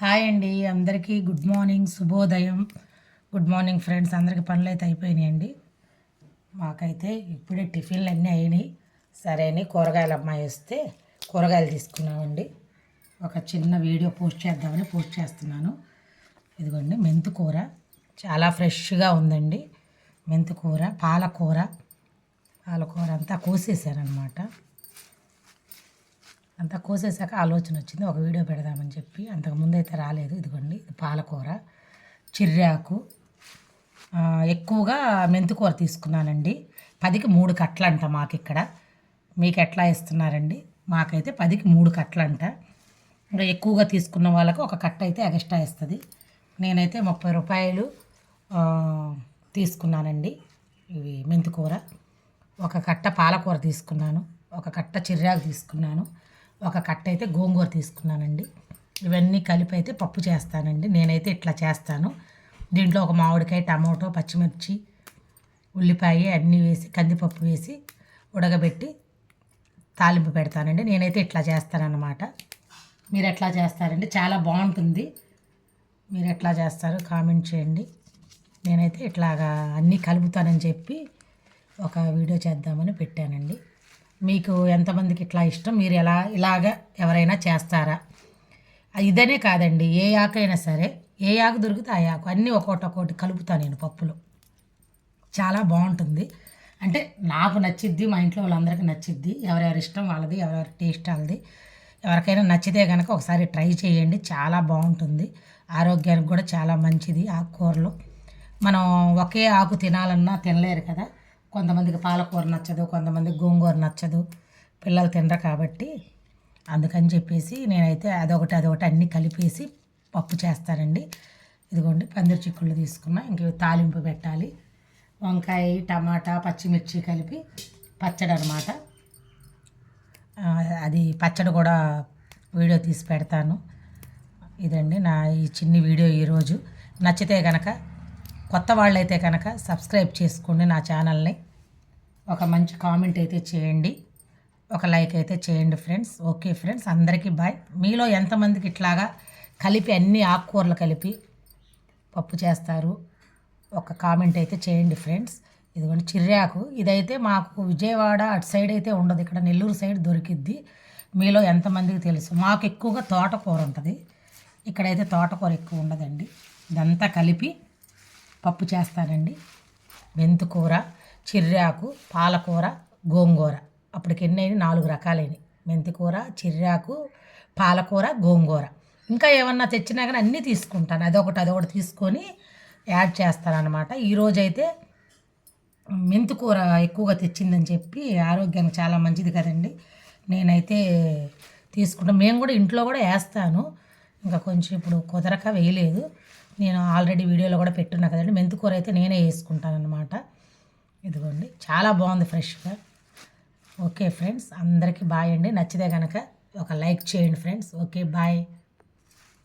Hi అండి. అందరికీ good morning శుభోదయం. గుడ్ మార్నింగ్ ఫ్రెండ్స్ అందరికీ పనులు అయితే అయిపోయినాయండి. మాకైతే ఇప్పుడే టిఫిన్లు అన్నీ అయినాయి. సరే అని కూరగాయలు అమ్మాయి వస్తే కూరగాయలు తీసుకున్నామండి. ఒక చిన్న వీడియో పోస్ట్ చేద్దామని పోస్ట్ చేస్తున్నాను. ఇదిగోండి మెంతు కూర. చాలా ఫ్రెష్గా ఉందండి. మెంతు కూర పాలకూర. పాలకూర అంతా కోసేసారనమాట అంతా కోసేసాక ఆలోచన వచ్చింది ఒక వీడియో పెడదామని చెప్పి. అంతకుముందు అయితే రాలేదు ఇదిగోండి ఇది పాలకూర. చిర్రాకు ఎక్కువగా మెంతికూర తీసుకున్నానండి. పదికి మూడు కట్లంట మాకు ఇక్కడ మీకు ఎట్లా ఇస్తున్నారండి మాకైతే పదికి మూడు కట్లంట. ఇంకా ఎక్కువగా తీసుకున్న వాళ్ళకు ఒక కట్ట అయితే ఎగస్ట్రా ఇస్తుంది నేనైతే ముప్పై రూపాయలు తీసుకున్నానండి ఇవి మెంతికూర. ఒక కట్ట పాలకూర తీసుకున్నాను ఒక కట్ట చిర్రాకు తీసుకున్నాను. ఒక కట్ట అయితే గోంగూర తీసుకున్నానండి. ఇవన్నీ కలిపి అయితే పప్పు చేస్తానండి. నేనైతే ఇట్లా చేస్తాను. దీంట్లో ఒక మామిడికాయ టమాటో పచ్చిమిర్చి ఉల్లిపాయ అన్నీ వేసి కందిపప్పు వేసి ఉడకబెట్టి తాలింపు పెడతానండి. నేనైతే ఇట్లా చేస్తానన్నమాట. మీరు ఎట్లా చేస్తారండి? చాలా బాగుంటుంది. మీరు ఎట్లా చేస్తారు కామెంట్ చేయండి. నేనైతే ఇట్లాగా అన్నీ కలుపుతానని చెప్పి ఒక వీడియో చేద్దామని పెట్టానండి. మీకు ఎంతమందికి ఇట్లా ఇష్టం? మీరు ఎలా ఇలాగ ఎవరైనా చేస్తారా? ఇదనే కాదండి ఏ ఆకైనా సరే ఏ ఆకు దొరికితే ఆ ఆకు. అన్నీ ఒక్కొక్కటి కలుపుతాను నేను పప్పులో. చాలా బాగుంటుంది. అంటే నాకు నచ్చిద్ది మా ఇంట్లో వాళ్ళందరికీ నచ్చిద్ది. ఎవరెవరి ఇష్టం వాళ్ళది ఎవరెవరి టేస్ట్ వాళ్ళది. ఎవరికైనా నచ్చితే కనుక ఒకసారి ట్రై చేయండి. చాలా బాగుంటుంది. ఆరోగ్యానికి కూడా చాలా మంచిది ఆకుకూరలు. మనం ఒకే ఆకు తినాలన్నా తినలేరు కదా. కొంతమందికి పాలకూర నచ్చదు కొంతమందికి గోంగూర నచ్చదు పిల్లలు తినరు కాబట్టి అందుకని చెప్పేసి నేనైతే అదొకటి అదొకటి అన్నీ కలిపేసి పప్పు చేస్తానండి. ఇదిగోండి పందిరి చిక్కుళ్ళు తీసుకున్నా ఇంక తాలింపు పెట్టాలి. వంకాయ టమాటా పచ్చిమిర్చి కలిపి పచ్చడి అనమాట అది పచ్చడి కూడా వీడియో తీసి పెడతాను. ఇదండి నా ఈ చిన్ని వీడియో ఈరోజు. నచ్చితే కనుక కొత్త వాళ్ళైతే కనుక సబ్స్క్రైబ్ చేసుకోండి నా ఛానల్ని. ఒక మంచి కామెంట్ అయితే చేయండి. ఒక లైక్ అయితే చేయండి ఫ్రెండ్స్. ఓకే ఫ్రెండ్స్ అందరికీ బాయ్. మీలో ఎంతమందికి ఇట్లాగా కలిపి అన్ని ఆకుకూరలు కలిపి పప్పు చేస్తారు? ఒక కామెంట్ అయితే చేయండి ఫ్రెండ్స్. ఇదిగోండి చిర్యాకు ఇదైతే మాకు విజయవాడ అటు సైడ్ అయితే ఉండదు. ఇక్కడ నెల్లూరు సైడ్ దొరికిద్ది. మీలో ఎంతమందికి తెలుసు? మాకు ఎక్కువగా తోటకూర ఉంటుంది. ఇక్కడైతే తోటకూర ఎక్కువ ఉండదండి. ఇదంతా కలిపి పప్పు చేస్తానండి. మెంతుకూర చిర్రాకు పాలకూర గోంగూర. అప్పటికి ఎన్ని నాలుగు రకాలైనవి. మెంతికూర చిర్రాకు పాలకూర గోంగూర. ఇంకా ఏమన్నా తెచ్చినా కానీ అన్నీ తీసుకుంటాను. అదొకటి అదొకటి తీసుకొని యాడ్ చేస్తానన్నమాట. ఈరోజైతే మెంతికూర ఎక్కువగా తెచ్చిందని చెప్పి ఆరోగ్యానికి చాలా మంచిది కదండి. నేనైతే తీసుకుంటాను మేము కూడా ఇంట్లో కూడా వేస్తాను. ఇంకా కొంచెం ఇప్పుడు కుదరక వేయలేదు. నేను ఆల్రెడీ వీడియోలో కూడా పెట్టున్నా కదండి. మెంతికూర అయితే నేనే వేసుకుంటానమాట ఇదిగోండి. చాలా బాగుంది ఫ్రెష్గా. ఓకే ఫ్రెండ్స్ అందరికీ బాయ్ అండి. నచ్చితే కనుక ఒక లైక్ చేయండి ఫ్రెండ్స్. Okay bye.